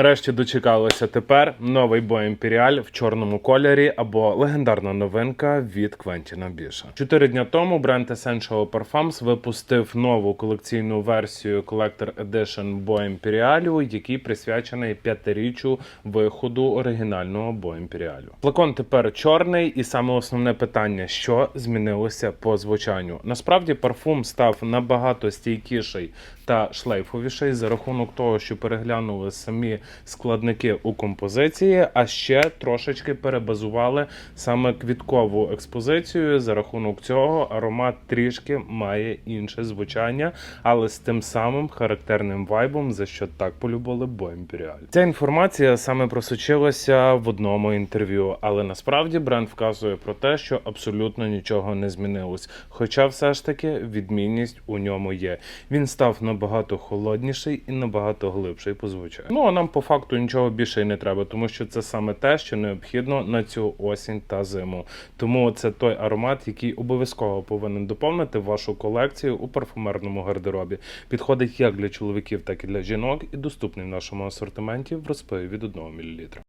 Нарешті дочекалося тепер новий бой Імперіаль в чорному кольорі або легендарна новинка від Квентіна Біша. Чотири дня тому бренд Essential Parfums випустив нову колекційну версію Collector Edition Бо Імперіалю, який присвячений п'ятиріччю виходу оригінального Бо Імперіалю. Флакон тепер чорний, і саме основне питання, що змінилося по звучанню. Насправді парфум став набагато стійкіший та шлейфовіший за рахунок того, що переглянули самі складники у композиції, а ще трошечки перебазували саме квіткову експозицію. За рахунок цього аромат трішки має інше звучання, але з тим самим характерним вайбом, за що так полюбили Бо Імперіаль. Ця інформація саме просочилася в одному інтерв'ю, але насправді бренд вказує про те, що абсолютно нічого не змінилось. Хоча все ж таки відмінність у ньому є. Він став набагато холодніший і набагато глибший по звучанню. Ну а нам по факту нічого більше й не треба, тому що це саме те, що необхідно на цю осінь та зиму. Тому це той аромат, який обов'язково повинен доповнити вашу колекцію у парфумерному гардеробі. Підходить як для чоловіків, так і для жінок, і доступний в нашому асортименті в розпиві від 1 мл.